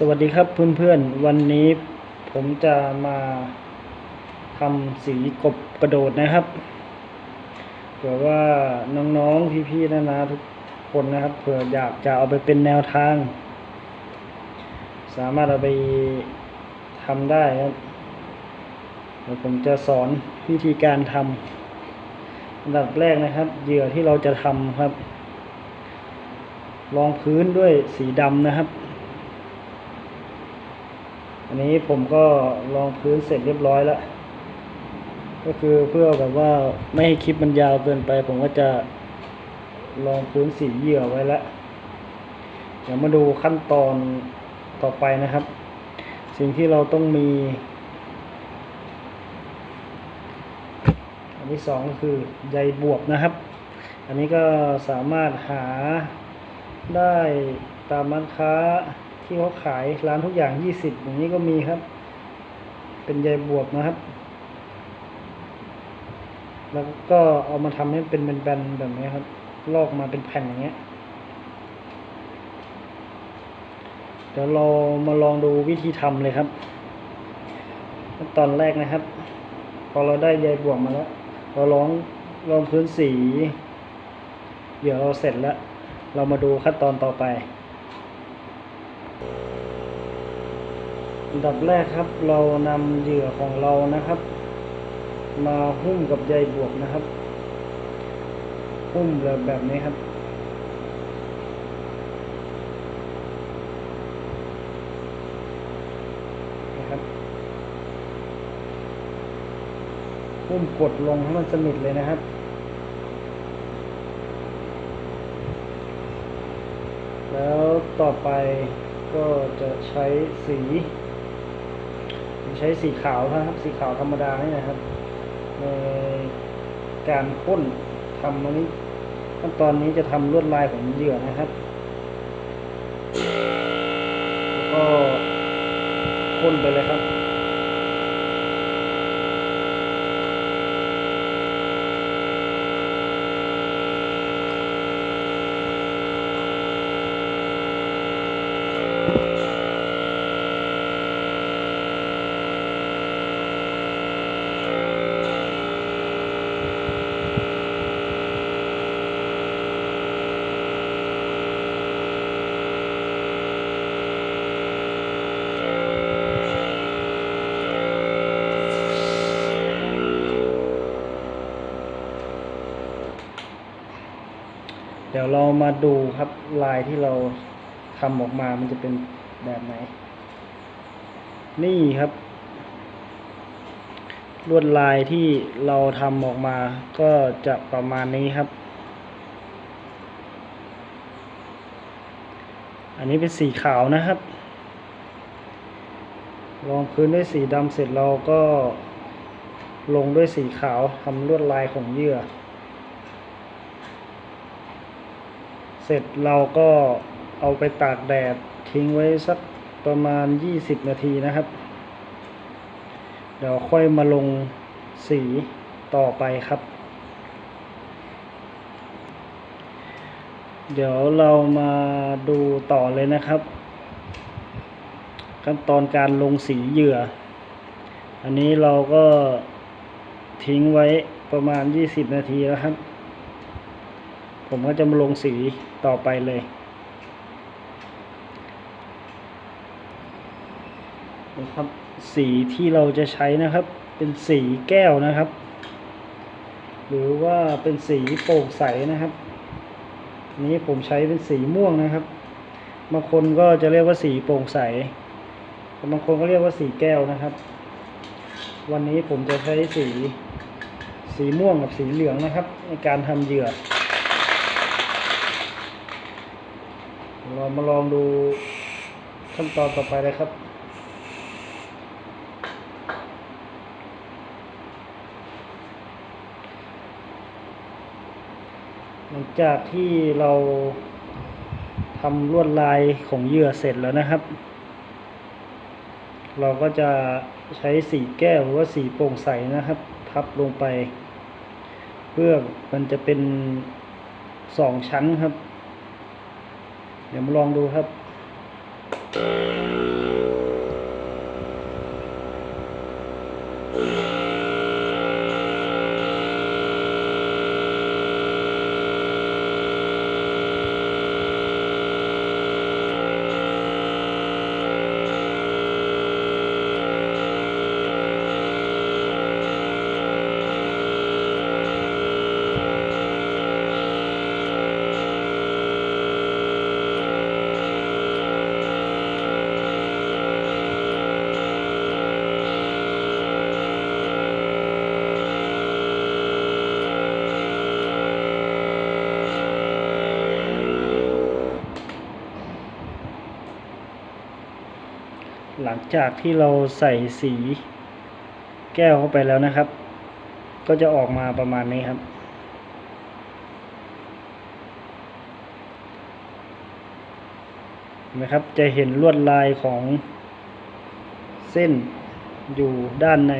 สวัสดีครับเพื่อนๆ วันนี้ผมจะมาทำสีกบกระโดดนะครับเผื่อว่าน้องๆพี่ๆนานาทุกคนนะครับเผื่ออยากจะเอาไปเป็นแนวทาง สามารถเอาไปทำได้ครับเดี๋ยวผมจะสอนวิธีการทำอันดับแรกนะครับ เหยื่อที่เราจะทำครับรองพื้นด้วยสีดำนะครับ อันนี้ผมก็ลองพื้นเสร็จเรียบร้อยแล้ว ก็คือเพื่อแบบว่าไม่ให้คลิปมันยาวเกินไป ผมก็จะลองพื้นสีเหยื่อไว้แล้วเดี๋ยวมาดูขั้นตอนต่อไปนะครับ สิ่งที่เราต้องมี อันที่สองก็คือใยบวบนะครับ อันนี้ก็สามารถหาได้ตามร้านค้า ที่เขาขายร้านทุกอย่างยี่สิบอย่างนี้ก็มีครับ เป็นใยบวบนะครับ แล้วก็เอามาทำให้เป็นแบนๆแบบนี้ครับ ลอกมาเป็นแผ่นอย่างเงี้ย เดี๋ยวเรามาลองดูวิธีทำเลยครับขั้นตอนแรกนะครับ พอเราได้ใยบวกมาแล้ว เราลองลองพื้นสี เดี๋ยวเราเสร็จแล้ว เรามาดูขั้นตอนต่อไป อันดับแรกครับเรานำเหยื่อของเรานะครับ มาหุ้มกับใยบวกนะครับ หุ้มแบบแบบนี้ครับนะครับหุ้มกดลงให้มันสนิทเลยนะครับแล้วต่อไป ก็จะใช้สีใช้สีขาวนะครับ สีขาวธรรมดานี่นะครับ ในการพ่นทำอันนี้ขั้นตอนนี้จะทำลวดลายของเหยื่อนะครับ แล้วก็พ่นไปเลยครับ เดี๋ยวเรามาดูครับลายที่เราทำออกมามันจะเป็นแบบไหน นี่ครับ ลวดลายที่เราทำออกมาก็จะประมาณนี้ครับ อันนี้เป็นสีขาวนะครับรองพื้นด้วยสีดำเสร็จเราก็ลงด้วยสีขาวทำลวดลายของเหยื่อ เสร็จเราก็เอาไปตากแดดทิ้งไว้สักประมาณ 20 นาทีนะครับ เดี๋ยวค่อยมาลงสีต่อไปครับ เดี๋ยวเรามาดูต่อเลยนะครับ ขั้นตอนการลงสีเหยื่อ อันนี้เราก็ทิ้งไว้ประมาณ 20 นาทีแล้วครับ ผมก็จะมาลงสีต่อไปเลย นะครับสีที่เราจะใช้นะครับ เป็นสีแก้วนะครับ หรือว่าเป็นสีโปร่งใสนะครับอันนี้ผมใช้เป็นสีม่วงนะครับบางคนก็จะเรียกว่าสีโปร่งใสบางคนก็เรียกว่าสีแก้วนะครับ วันนี้ผมจะใช้สีสีม่วงกับสีเหลืองนะครับ ในการทำเหยื่อ เรามาลองดูขั้นตอนต่อไปเลยครับหลังจากที่เราทำลวดลายของเหยื่อเสร็จแล้วนะครับ เราก็จะใช้สีแก้วหรือว่าสีโปร่งใสนะครับทับลงไป เพื่อมันจะเป็นสองชั้นครับ เดี๋ยวมาลองดูครับ หลังจากที่เราใส่สีแก้วเข้าไปแล้วนะครับ ก็จะออกมาประมาณนี้ครับเห็นไหมครับ จะเห็นลวดลายของเส้นอยู่ด้านใน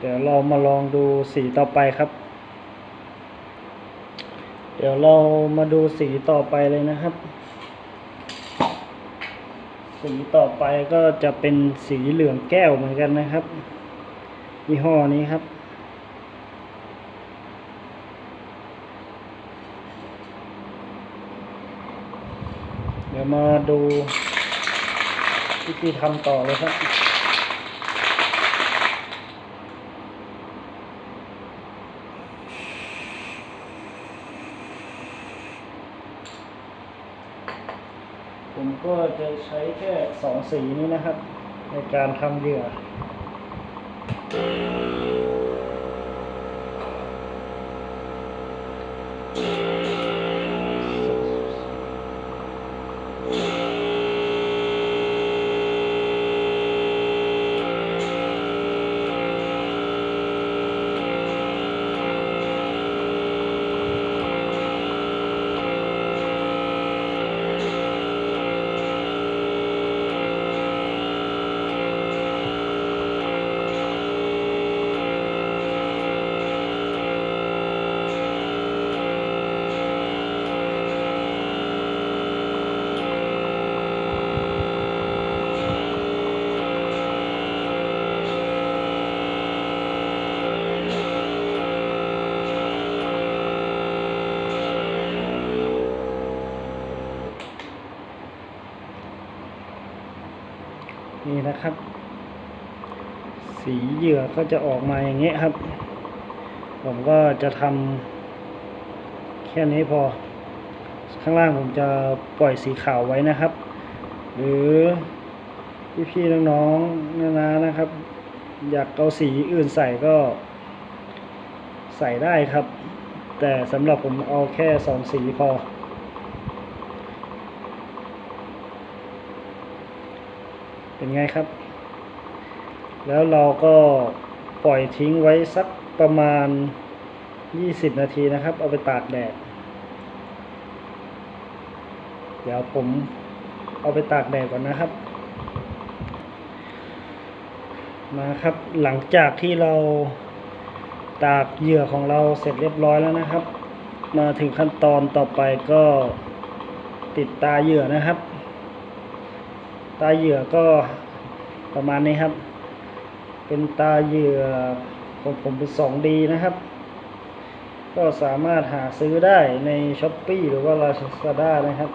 เดี๋ยวเรามาลองดูสีต่อไปครับ เดี๋ยวเรามาดูสีต่อไปเลยนะครับ สีต่อไปก็จะเป็นสีเหลืองแก้วเหมือนกันนะครับยี่ห้อนี้ครับเดี๋ยวมาดูวิธีทำต่อเลยครับ ผมก็ จะใช้แค่สองสีนี้นะครับ ในการทำเหยื่อนี่ นะครับ สีเหยื่อก็จะออกมาอย่างเงี้ยครับ ผมก็จะทำแค่นี้พอ ข้างล่างผมจะปล่อยสีขาวไว้นะครับ หรือพี่ๆน้องๆนานานะครับ อยากเอาสีอื่นใส่ก็ใส่ได้ครับ แต่สำหรับผมเอาแค่สองสีพอ เป็นไงครับ แล้วเราก็ปล่อยทิ้งไว้สักประมาณ 20 นาทีนะครับ เอาไปตากแดด เดี๋ยวผมเอาไปตากแดดก่อนนะครับ มาครับหลังจากที่เราตากเหยื่อของเราเสร็จเรียบร้อยแล้วนะครับ มาถึงขั้นตอนต่อไปก็ติดตาเหยื่อนะครับ ตาเหยื่อก็ประมาณนี้ครับ เป็นตาเหยื่อของผมเป็น 2D นะครับ ก็สามารถหาซื้อได้ใน s h อ p e e หรือว่า Lazada นะครับ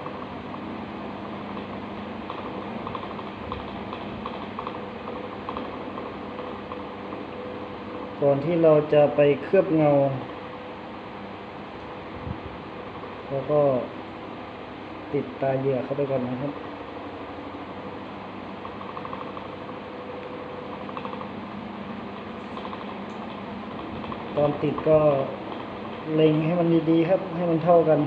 ก่อนที่เราจะไปเคลือบเงา แล้วก็ติดตาเหยื่อเข้าไปก่อนนะครับ ตอนติดก็เล็งให้มันดีๆครับ ให้มันเท่ากัน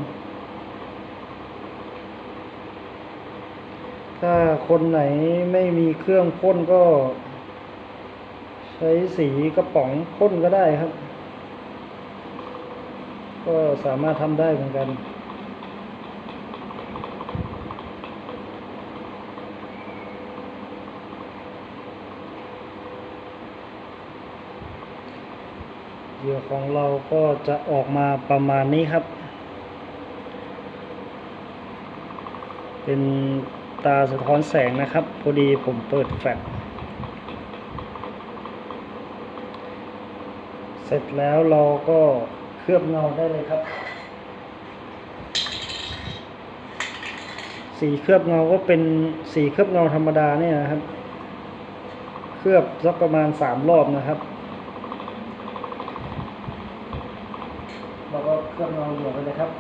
ถ้าคนไหนไม่มีเครื่องพ่นก็ ใช้สีกระป๋องพ่นก็ได้ครับ ก็สามารถทำได้เหมือนกัน เหยื่อของเราก็จะออกมาประมาณนี้ครับ เป็นตาสะท้อนแสงนะครับ พอดีผมเปิดแฟลชเสร็จแล้วเราก็เคลือบเงาได้เลยครับ สีเคลือบเงาก็เป็นสีเคลือบเงาธรรมดาเนี่ยนะครับ เคลือบสักประมาณสามรอบนะครับ บอกว่าเครื่องเราเหลือไปเลยครับ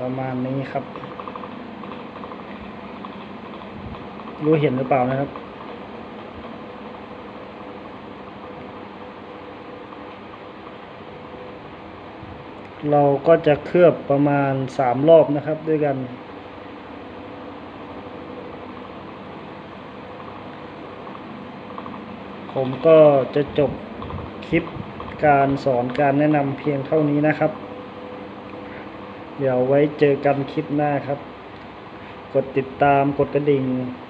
ประมาณนี้ครับ รู้เห็นหรือเปล่านะครับ เราก็จะเคลือบประมาณสามรอบนะครับ ด้วยกัน ผมก็จะจบคลิปการสอนการแนะนำเพียงเท่านี้นะครับ เดี๋ยวไว้เจอกันคลิปหน้าครับ กดติดตามกดกระดิ่ง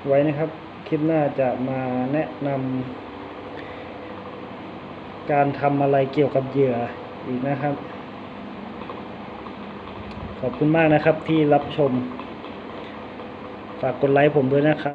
ไว้นะครับ คลิปหน้าจะมาแนะนำการทำอะไรเกี่ยวกับเหยื่ออีกนะครับ ขอบคุณมากนะครับที่รับชม ฝากกดไลค์ผมด้วยนะครับ